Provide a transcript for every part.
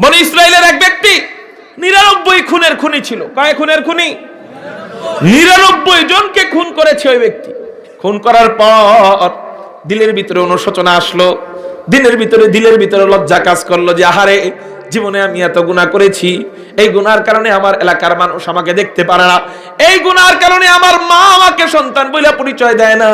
বনি ইসরায়েলের এক ব্যক্তি নিরানব্বই খুনের খুনি ছিল। কয় খুনের খুনি? নিরানব্বই জনকে খুন করেছে ওই ব্যক্তি। খুন করার পর দিলের ভিতরে অনুশোচনা আসলো। দিনের ভিতরে, দিলের ভিতরে লজ্জা কাজ করল যে, আহারে, জীবনে আমি এত গুণা করেছি। এই গুনার কারণে আমার এলাকার মানুষ আমাকে দেখতে পারে না। এই গুনার কারণে আমার মা আমাকে সন্তান বলে পরিচয় দেয় না।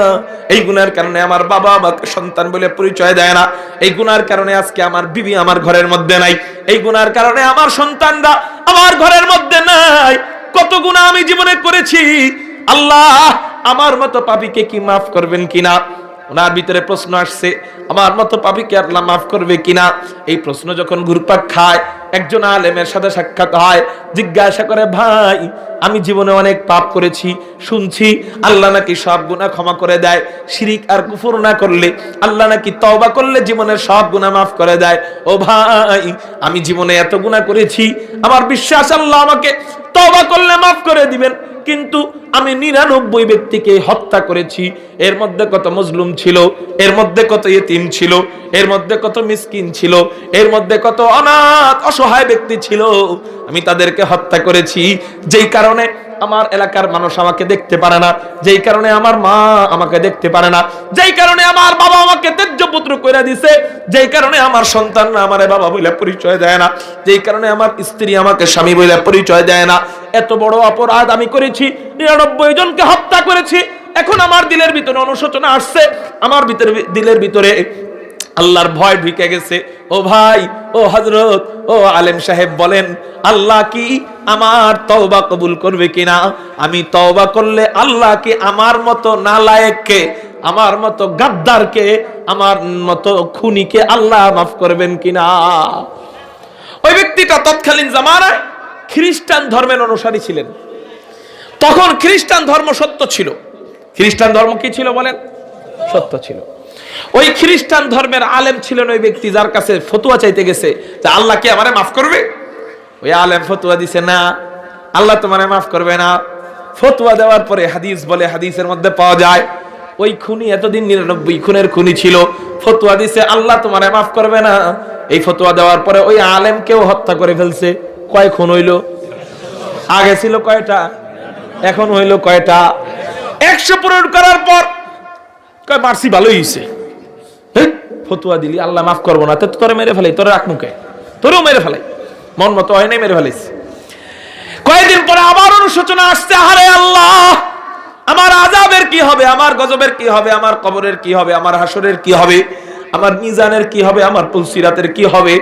এই গুনার কারণে আমার বাবা আমাকে সন্তান বলে পরিচয় দেয় না। এই গুনার কারণে আজকে আমার বিবি আমার ঘরের মধ্যে নাই। এই গুনার কারণে আমার সন্তানরা আমার ঘরের মধ্যে নাই। কত গুণা আমি জীবনে করেছি। আল্লাহ আমার মতো পাপিকে কি মাফ করবেন কিনা? ওনার ভিতরে প্রশ্ন আসছে, আমার মতো পাপিকে আল্লাহ মাফ করবে কিনা? এই প্রশ্ন যখন ঘুরপাক খায় একজন আলেমের সাথে সাক্ষাৎ হয়, জিজ্ঞাসা করে, ভাই, আমি জীবনে অনেক পাপ করেছি, শুনছি, আল্লাহ নাকি সব গুণা ক্ষমা করে দেয়, শিরিক আর কুফর না করলে আল্লাহ নাকি তওবা করলে জীবনের সব গুণা মাফ করে দেয়। ও ভাই, আমি জীবনে এত গুণা করেছি, আমার বিশ্বাস আল্লাহ আমাকে তওবা করলে মাফ করে দিবেন, কিন্তু আমি নিরানব্বই ব্যক্তিকে হত্যা করেছি, এর মধ্যে কত মজলুম ছিল, এর মধ্যে কত ইতিম ছিল, এর মধ্যে কত মিসকিন ছিল, এর মধ্যে কত অনাথ, অসহায় ব্যক্তি ছিল। আমি তাদেরকে হত্যা করেছি। যেই কারণে আমার এলাকার মানুষ আমাকে দেখতে পারে না, যেই কারণে আমার মা আমাকে দেখতে পারে না, যেই কারণে আমার বাবা আমাকে তেজ্য পুত্র করে দিছে, যেই কারণে আমার সন্তানরা আমার বাবা বলে পরিচয় দেয় না, যেই কারণে আমার স্ত্রী আমাকে স্বামী বলে পরিচয় দেয় না। এত বড় অপরাধ আমি করেছি, নিরানব্বই জনকে হত্যা করেছি। এখন আমার দিলের ভিতরে অনুশোচনা আসছে, আমার ভিতরে দিলের ভিতরে আল্লাহর ভয় ঢুকে গেছে। ও ভাই, ও হজরত ও আলেম সাহেব বলেন, আল্লাহ কি আমার তওবা কবুল করবে কিনা? আমি তওবা করলে আল্লাহ কি আমার মতো নালায়েককে, আমার মতো গাদ্দারকে, আমার মতো খুনিকে আল্লাহ মাফ করবেন কিনা? ওই ব্যক্তিটা তৎকালীন জামানায় খ্রিস্টান ধর্মের অনুসারী ছিলেন। তখন খ্রিস্টান ধর্ম সত্য ছিল। খ্রিস্টান ধর্ম কি ছিল বলেন? সত্য ছিল। ওই খ্রিস্টান ধর্মের আলেম ছিলেন ওই ব্যক্তি যার কাছে ফতুয়া চাইতে গেছে। যে আল্লাহ কি আমারে মাফ করবে? ওই আলেম ফতুয়া দিছে, না, আল্লাহ তোমারে মাফ করবে না। ফতুয়া দেওয়ার পরে হাদিস বলে, হাদিসের মধ্যে পাওয়া যায়, ওই খুনি এতদিন নিরানব্বই খুনের খুনি ছিল। ফতুয়া দিছে, আল্লাহ তোমারে মাফ করবে না। এই ফতুয়া দেওয়ার পরে ওই আলেমকেও হত্যা করে ফেলছে। কয় খুন হইল? আগে ছিল কয়টা? এখন হইল কয়টা? একশো পূরণ করার পর কয় মার্সি ভালোই হয়েছে ফতুয়া দিলি, আল্লাহ মাফ করব না। তো তোরে মেরে ফেলাই, তোরে রাখ মুখে তোরেও মেরে ফেলাই। মন মতো হয় নাই মেরে ফেলাইছি কয়েকদিন পরে আবার অনুশোচনা আসছে আরে আল্লাহ! আমার আজাবের কি হবে? আমার গজবের কি হবে? আমার কবরের কি হবে? আমার হাসরের কি হবে? আমার মিজানের কি হবে? আমার পুলসিরাতের কি হবে?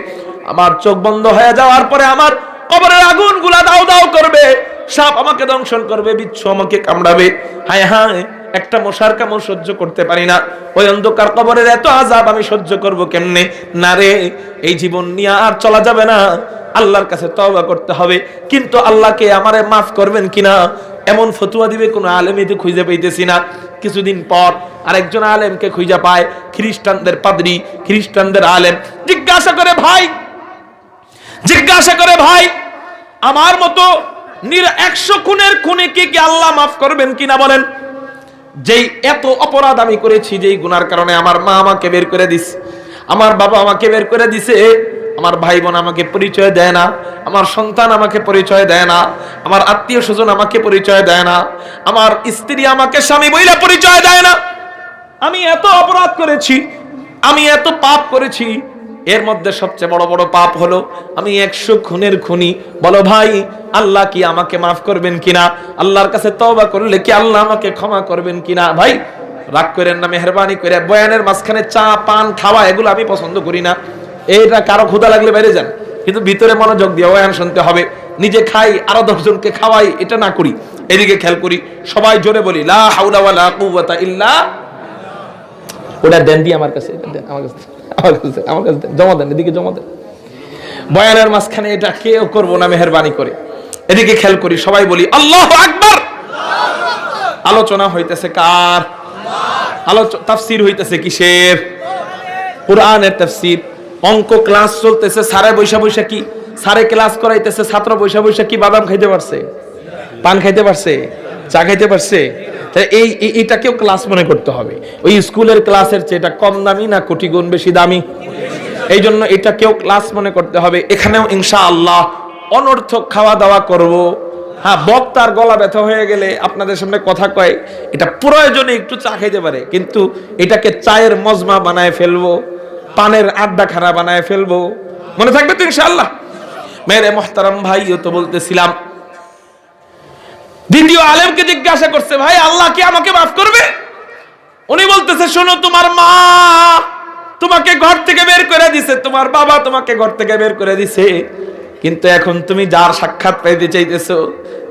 আমার চোখ বন্ধ হয়ে যাওয়ার পরে আমার কবরের আগুনগুলা দাও দাও করবে। সাপ আমাকে দংশন করবে, বিচ্ছু আমাকে কামড়াবে। হায় হায়, একটা মশার কামড় সহ্য করতে পারি না। ওই অন্ধকার কবরের এত আজাব আমি সহ্য করব কেমনে? না রে, এই জীবন নিয়ে আর চলা যাবে না। আল্লাহর কাছে তওবা করতে হবে। কিন্তু আল্লাহকে আমারে মাফ করবেন কিনা? এমন ফতুয়া দিবে কোনো আলেমিতে খুঁজে পাইতেছি না। কিছুদিন পর আরেকজন আলেমকে খুঁজে পায়, খ্রিস্টানদের পাদরি, খ্রিস্টানদের আলেম। জিজ্ঞাসা করে, ভাই, জিজ্ঞাসা করে, ভাই, আমার মতো একশো খুনের খুনিকে কি আল্লাহ মাফ করবেন কিনা বলেন? যেই এত অপরাধ আমি করেছি, যেই গুনার কারণে আমার মা আমাকে বের করে দিস আমার বাবা আমাকে বের করে দিছে, আমার ভাই বোন আমাকে পরিচয় দেয় না, আমার সন্তান আমাকে পরিচয় দেয় না, আমার আত্মীয় স্বজন আমাকে পরিচয় দেয় না, আমার স্ত্রী আমাকে স্বামী বইলা পরিচয় দেয় না। আমি এত অপরাধ করেছি, আমি এত পাপ করেছি এর মধ্যে সবচেয়ে বড় বড় পাপ হলো, আমি একশো খুনের খুনি। বলো ভাই, আল্লাহ কি আমাকে মাফ করবেন কিনা? আল্লাহর কাছে তওবা করলে কি আল্লাহ আমাকে ক্ষমা করবেন কিনা? ভাই, রাগ করেন না, মেহরবানি করে, বয়ানের মাঝখানে চা, পান, খাওয়া, এগুলো আমি পছন্দ করি না। এইটা কারও ক্ষুদা লাগলে বাইরে যান। কিন্তু ভিতরে মনোযোগ দিয়ে বয়ান শুনতে হবে। নিজে খাই, আরও দশজনকে খাওয়াই, এটা না করি। এদিকে খেয়াল করি, সবাই জোরে বলি, লা হাওলা ওয়ালা কুওয়াতা ইল্লা ওটা দেন দি আমার কাছে আমার কাছে। আমার কাছে আমার কাছে জমা দেন, এদিকে জমা দেন। বয়ানের মাঝখানে এটা কেউ করব না, মেহরবানি করে। এদিকে খেয়াল করি, সবাই বলি, আল্লাহ আকবার! আলোচনা হইতেছে কার? আলোচনা তাফসির হইতেছে কিসের? কোরআনের তাফসির। অঙ্ক ক্লাস চলতেছে সারে বৈশা বৈশা কি? সারে ক্লাস করাইতেছে, ছাত্র বৈশা বৈশা কি বাদাম খাইতে পারছে? পান খাইতে পারছে? চা খাইতে পারছে? এই এটাকেও ক্লাস মনে করতে হবে। ওই স্কুলের ক্লাসের চেয়ে এটা কম দামি না কোটি গুণ বেশি দামি? এই জন্য এটাকেও ক্লাস মনে করতে হবে। এখানেও ইনশা আল্লাহ অনর্থক খাওয়া দাওয়া করব। হ্যাঁ বক্তার গলা ব্যথা হয়ে গেলে আপনাদের সামনে কথা কয়, এটা প্রয়োজনে একটু চা খেতে পারে, কিন্তু এটাকে চায়ের মজমা বানায় ফেলব, পানের আড্ডা খানা বানায় ফেলব। মনে থাকবে তো ইনশাআল্লাহ? মেরে মোহতারাম ভাইও তো বলতেছিলাম দ্বিতীয় আলেমকে জিজ্ঞাসা করছে, ভাই, আল্লাহ কি আমাকে মাফ করবে? উনি বলতেছে, শোনো, তোমার মা তোমাকে ঘর থেকে বের করে দিছে, তোমার বাবা তোমাকে ঘর থেকে বের করে দিছে। কিন্তু এখন তুমি যার সাক্ষাৎ পাইতে চাইতেছো,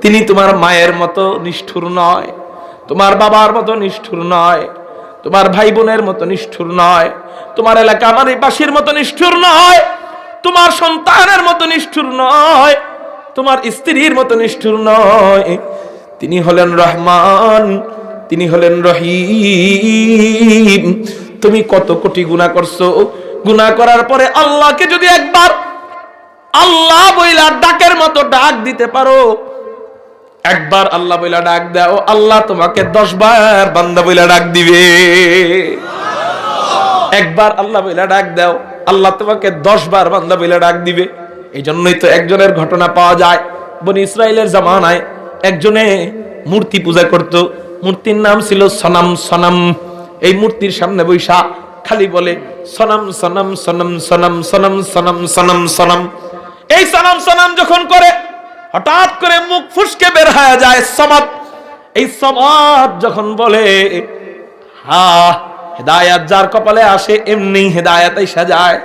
তিনি তোমার মায়ের মতো নিষ্ঠুর নয়, তোমার বাবার মতো নিষ্ঠুর নয়, তোমার ভাই বোনের মতো নিষ্ঠুর নয়, তোমার এলাকা আমার এই বাসীর মতো নিষ্ঠুর নয়, তোমার সন্তানের মতো নিষ্ঠুর নয়, তোমার স্ত্রীর মতো নিষ্ঠুর নয় তিনি হলেন রহমান, তিনি হলেন রহিম। তুমি কত কোটি গুণা করছ? গুণা করার পরে আল্লাহকে যদি একবার আল্লাহ বইলা ডাকের মতো ডাক দিতে পারো, একবার আল্লাহ বইলা ডাক দাও, আল্লাহ তোমাকে দশ বার বান্দা বইলা ডাক দিবে। একবার আল্লাহ বইলা ডাক দাও, আল্লাহ তোমাকে দশ বার বান্দা বইলা ডাক দিবে। এই জন্যই তো একজনের ঘটনা পাওয়া যায়। বনি ইসরায়েলের জামানায় একজনে মূর্তি পূজা করত। মূর্তির নাম ছিল সনাম সনাম। এই মূর্তির সামনে বৈশা খালি বলে, সনাম সনাম সনাম সনাম সনাম সনাম সনাম সনাম। এই সনাম সনাম যখন করে, হঠাৎ করে মুখ ফুসকে বের হয়ে যায় সমাদ। এই সমাদ যখন বলে, হা, হেদায়াত যার কপালে আসে, এমনি হেদায়াত আইসা যায়।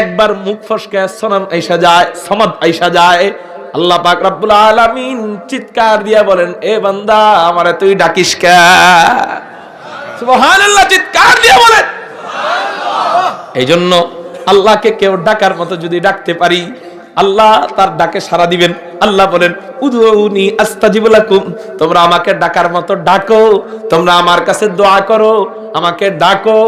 একবার মুখ ফসকে সনাম আইসা যায়, সমাদ আইসা যায়। আল্লাহ পাক রব্বুল আলামিন চিৎকার দিয়া বলেন, এ বান্দা, আমারে তুই ডাকিস কে? সুবহানাল্লাহ, চিৎকার দিয়া বলেন। এই জন্য আল্লাহকে কেউ ডাকার মতো যদি ডাকতে পারি, আল্লাহ তার ডাকে সাড়া দিবেন। আল্লাহ বলেন উদুনি আস্তাজিবুলাকুম তোমরা আমাকে ডাকার মতো ডাকো, তোমরা আমার কাছে দোয়া করো, আমাকে ডাকো,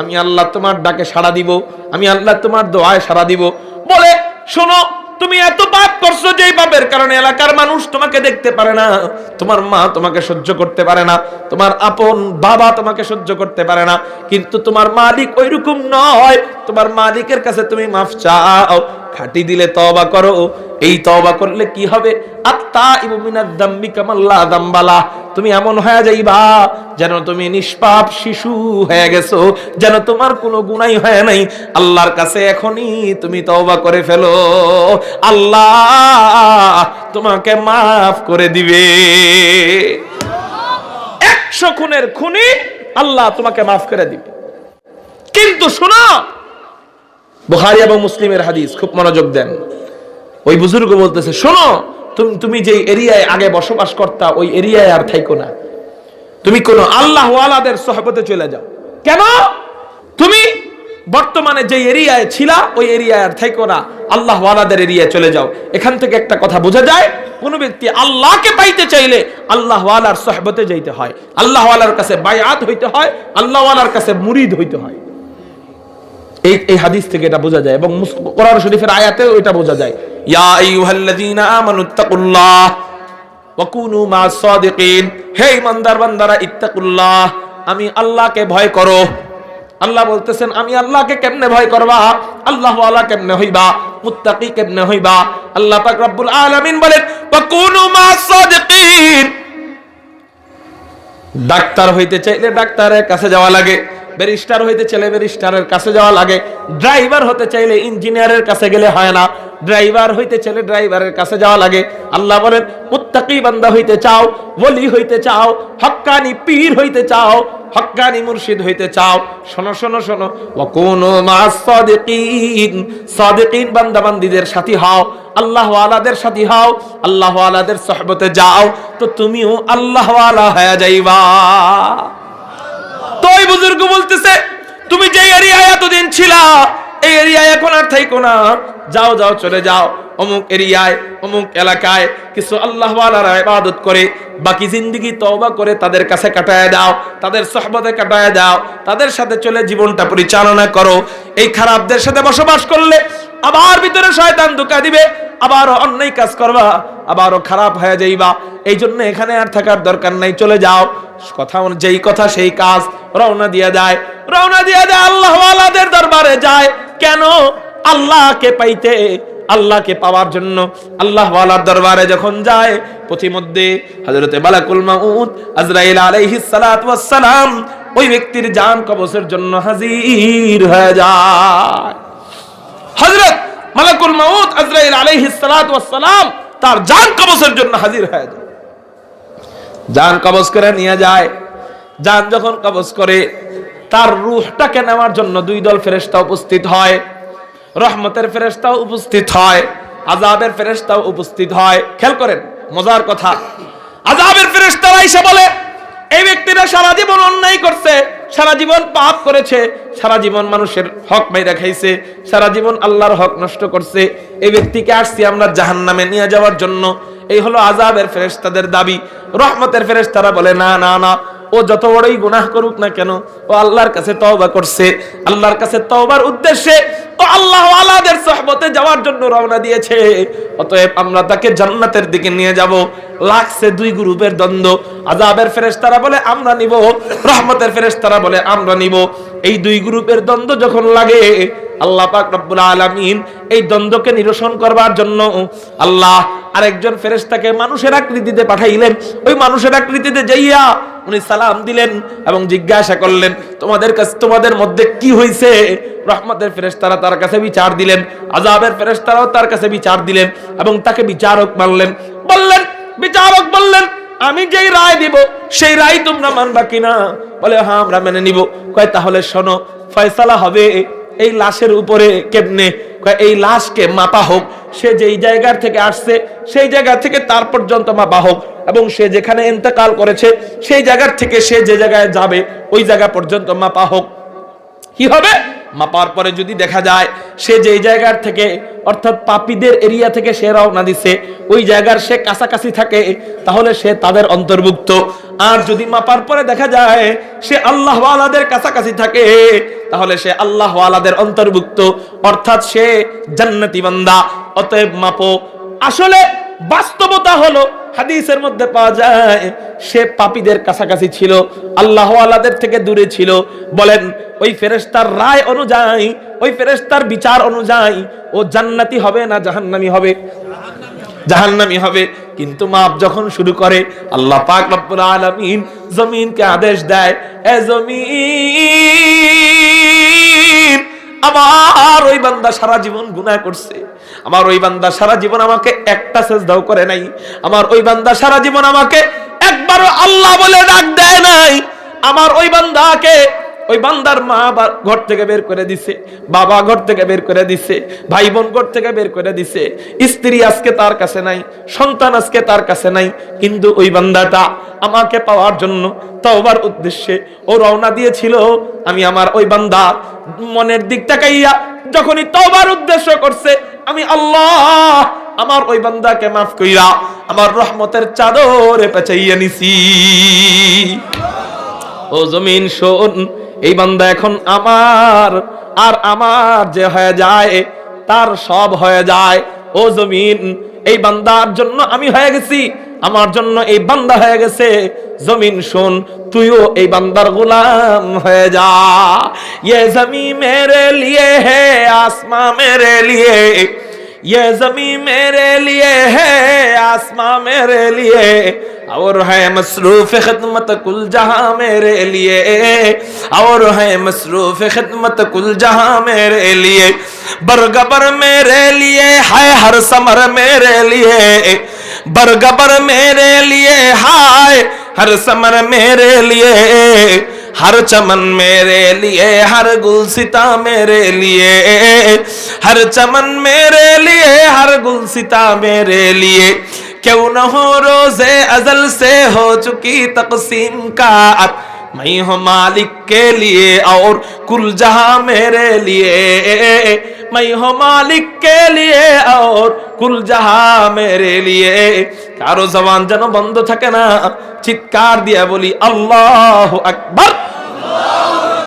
আমি আল্লাহ তোমার ডাকে সাড়া দিব, আমি আল্লাহ তোমার দোয়ায় সাড়া দিব। বলে, শোনো তুমি এত পাপ করছ যে পাপের কারণে এলাকার মানুষ তোমাকে দেখতে পারে না। তোমার মা তোমাকে সহ্য করতে পারে না। তোমার আপন বাবা তোমাকে সহ্য করতে পারে না। কিন্তু তোমার মালিক ওইরকম নয়। তোমার মালিকের কাছে তুমি মাফ চাও। খাটি দিলে তওবা করো। এই তওবা করলে কি হবে? আত্তা ইবমিনাদ দাম্বি কামাল্লা দাম্বালা তুমি এমন হয়ে যাইবা যেন তুমি নিষ্পাপ শিশু হয়ে গেছো, যেন তোমার কোনো গুনাই হয় নাই। আল্লাহর কাছে এখনই তুমি তওবা করে ফেলো। আল্লাহ তোমাকে মাফ করে দিবে। একশো খুনের খুনি আল্লাহ তোমাকে মাফ করে দিবে। কিন্তু শোনো বুখারী এবং মুসলিমের হাদিস খুব মনোযোগ দেন। ওই বুজুর্গ বলতেছে, শোনো, তুমি তুমি যে এরিয়ায় আগে বসবাস করতা, ওই এরিয়ায় আর থাইকো না। তুমি কোন আল্লাহ ওয়ালাদের সহবতে চলে যাও। কেন? তুমি বর্তমানে যে এরিয়ায় ছিলা, ওই এরিয়ায় আর থাইকো না। আল্লাহ ওয়ালাদের এরিয়ায় চলে যাও। এখান থেকে একটা কথা বোঝা যায়, কোন ব্যক্তি আল্লাহকে পাইতে চাইলে আল্লাহ ওয়ালার সহবতে যাইতে হয়। আল্লাহ ওয়ালার কাছে বায়াত হইতে হয়, আল্লাহ ওয়ালার কাছে মুরিদ হইতে হয়। এই এই হাদিস থেকে এটা বোঝা যায় এবং কোরআন শরীফের আয়াতেও এটা বোঝা যায়। ইয়া আইয়ুহাল্লাযীনা আমানুত্তাকুল্লাহ ওয়া কুনু মা'আস সাদিকিন। হে ইমানদার বান্দারা, ইত্তাকুল্লাহ, আমি আল্লাহকে ভয় করো। আল্লাহ বলতেছেন, আমি আল্লাহকে কেমনে ভয় করবা? আল্লাহ ওয়ালা কেমনে হইবা? মুত্তাকি কেমনে হইবা? আল্লাহ পাক রব্বুল আলামিন বলেন, ওয়া কুনু মা'আস সাদিকিন। ডাক্তার হইতে চাইলে ডাক্তারের কাছে যাওয়া লাগে। ব্যারিস্টার হইতে চাইলে ব্যারিস্টারের কাছে যাওয়া লাগে। ড্রাইভার হতে চাইলে ইঞ্জিনিয়ারের কাছে গেলে হয় না। ড্রাইভার হইতে চাইলে ড্রাইভারের কাছে যাওয়া লাগে। আল্লাহ বলেন, মুত্তাকি বান্দা হইতে চাও, ওলি হইতে চাও, হক্কানি পীর হইতে চাও, হক্কানি মুর্শিদ হইতে চাও। শোনো শোনো শোনো। ওয়াকুনু মা'আস সাদিকিন সাদিকিন বান্দা বান্দীদের সাথী হও আল্লাহ ওয়ালাদের সাথী হও আল্লাহ ওয়ালাদের সহবতে যাও, তো তুমিও আল্লাহ হয়ে যাইবা। বুজুর্গ বলতেছে, তুমি যে এরিয়ায় এতদিন ছিলা, এই এরিয়ায় এখন আর থাইকো না। যাও যাও, চলে যাও। অমুক এরিয়ায়, অমুক এলাকায় কিছু আল্লাহ ইবাদত করে, বাকি জিন্দগি তওবা করে তাদের কাছে কাটায় দাও, তাদের সহবতে কাটায় দাও, তাদের সাথে চলে জীবনটা পরিচালনা করো। এই খারাপদের সাথে বসবাস করলে আবার ভিতরে শয়তান ধোকা দিবে, আবারও অন্যায় কাজ করবা, আবারও খারাপ হয়ে যাইবা। এই জন্য এখানে আর থাকার দরকার নাই, চলে যাও। কথা যেই কথা সেই কাজ রওনা দিয়ে যায় রওনা দিয়ে যায় আল্লাহ আলাদের দরবারে যায়। কেন? আল্লাহকে পাইতে, আল্লাহকে পাওয়ার জন্য। আল্লাহ ওয়ালার দরবারে যখন যায়, পথিমধ্যে হযরতে মালাকুল মাউত আজরাইল আলাইহিস সালাতু ওয়াস সালাম ওই ব্যক্তির জান কবজের জন্য হাজির হয়ে যায়। হযরত মালাকুল মাউত আজরাইল আলাইহিস সালাতু ওয়াস সালাম তার জান কবজের জন্য হাজির হয়ে যায়। জান কবজ করে নিয়ে যায়। জান যখন কবজ করে, তার রুহটাকে নেওয়ার জন্য দুই দল ফেরেশতা উপস্থিত হয়। রহমতের ফেরেশতাও উপস্থিত হয় আজাবের ফেরেশতাও উপস্থিত হয়। খেয়াল করেন, মজার কথা। আজাবের ফেরেশতারা এসে বলে, এই ব্যক্তিরা সারা জীবন অন্যায় করছে, সারা জীবন পাপ করেছে, সারা জীবন মানুষের হক মাইরা খাইছে, সারা জীবন আল্লাহর হক নষ্ট করছে। এই ব্যক্তিকে আসছি আমরা জাহান্নামে নিয়ে যাওয়ার জন্য। এই হলো আজাবের ফেরেশতাদের দাবি। রহমতের ফেরেশতারা বলে, না না না। ও যত বড়ই গুনাহ করুক না কেন, ও আল্লাহর কাছে তওবা করছে। আল্লাহর কাছে তওবার উদ্দেশ্যে ও আল্লাহ আলাদের সহবতে যাওয়ার জন্য রওনা দিয়েছে। অতএব আমরা তাকে জান্নাতের দিকে নিয়ে যাব। লাগছে দুই গ্রুপের দ্বন্দ্ব। আজাবের ফেরেশতারা বলে, আমরা নিব। রহমতের ফেরেশতারা বলে, আমরা নিব। এই দুই গ্রুপের দ্বন্দ্ব যখন লাগে আল্লাহ পাক রব্বুল আলামিন এই দ্বন্দ্বকে নিরসন করবার জন্য আল্লাহ আরেকজন ফেরেশতাকে মানুষের আকৃতিতে পাঠাইলেন। ওই মানুষের আকৃতিতে যাইয়া উনি সালাম দিলেন এবং জিজ্ঞাসা করলেন, তোমাদের কাছে, তোমাদের মধ্যে কি হয়েছে রহমতের ফেরেশতারা তার কাছে বিচার দিলেন আজাবের ফেরেশতারাও তার কাছে বিচার দিলেন এবং তাকে বিচারক মানলেন। বললেন, বিচারক বললেন, আমি যেই রায় দিব, সেই রায় তোমরা মানবা কিনা? বলে হ্যাঁ আমরা মেনে নিব। কয়, তাহলে শোনো, ফয়সালা হবে এই লাশের উপরে কেমনে এই লাশকে মাপা হোক। সে যেই জায়গার থেকে আসছে, সেই জায়গা থেকে তার পর্যন্ত মাপা হোক। এবং সে যেখানে এন্তেকাল করেছে, সেই জায়গার থেকে সে যে জায়গায় যাবে, ওই জায়গা পর্যন্ত মাপা হোক। কি হবে? মাপার পরে যদি দেখা যায়, সে যেই জায়গার থেকে, অর্থাৎ পাপীদের এরিয়া থেকে সে রওনা দিছে, ওই জায়গার সে কাছাকাছি থাকে, তাহলে সে তাদের অন্তর্ভুক্ত। আর যদি মাপার পরে দেখা যায়, সে আল্লাহ ওয়ালাদের কাছাকাছি থাকে, তাহলে সে আল্লাহ ওয়ালাদের অন্তর্ভুক্ত। অর্থাৎ সে জান্নাতি বান্দা, অতএব মাপো। আসলে বাস্তবতা হলো, হাদিসের মধ্যে পাওয়া যায়, সে পাপীদের কাছাকাছি ছিল, আল্লাহ আলাদের থেকে দূরে ছিল। বলেন, ওই ফেরেশতার রায় অনুযায়ী, ওই ফেরেস্তার বিচার অনুযায়ী ও জান্নাতি হবে না জাহান্নামি হবে? জাহান্নামি হবে। কিন্তু মাপ যখন শুরু করে, আল্লাহ পাক রব্বুল আলামিন জমিনকে আদেশ দেয়, এ জমিন, আমার ওই বান্দা সারা জীবন গুনাহ করছে। আমার ওই বান্দা সারা জীবন আমাকে একটা সেজদাও করে নাই। আমার ওই বান্দা সারা জীবন আমাকে একবারও আল্লাহ বলে ডাক দেয় নাই। আমার ওই বান্দাকে ওই বান্দার মা ঘর থেকে বের করে দিছে, বাবা ঘর থেকে বের করে দিছে, ভাই বোন ঘর থেকে বের করে দিছে, স্ত্রী আজকে তার কাছে নাই, সন্তান আজকে তার কাছে নাই, কিন্তু ওই বান্দাটা আমাকে পাওয়ার জন্য তওবার উদ্দেশ্যে ও রওনা দিয়েছিল। আমি আমার ওই বান্দা মনের দিক তাকাইয়া যখনই তওবার উদ্দেশ্য করছে, আমি আল্লাহ আমার ওই বান্দাকে মাফ কইরা আমার রহমতের চাদরে পেঁচাইয়া নিছি। ও জমিন শোন এই বান্দা এখন আমার আর আমার যে হয়ে যায় তার সব হয়ে যায় ও জমিন এই বান্দার জন্য আমি হয়ে গেছি আমার জন্য এই বান্দা হয়ে গেছে জমিন শোন তুইও এই বান্দার গোলাম হয়ে যা ये जमी मेरे लिए है आसमां मेरे लिए ये जमी मेरे लिए है आसमां मेरे लिए और है मसरूफ खिदमत कुल जहाँ मेरे लिए। और है मसरूफ खिदमत कुल जहाँ मेरे लिए। बरगबर मेरे लिए है हर समर मेरे लिए। बरगबर मेरे लिए हाय हर समर मेरे लिए। हर चमन मेरे लिए, हर गुलसिता मेरे लिए। हर चमन मेरे लिए, हर गुलसिता मेरे लिए। क्यों न हो रोजे अजल से हो चुकी तकसीम का मैं हूँ मालिक के लिए और कुल जहां मेरे लिए मैं हूँ मालिक के लिए और কুল জাহা মেরে লিয়ে কারো জবান যেন বন্ধ থাকে না চিৎকার দিয়া বলি আল্লাহ আকবার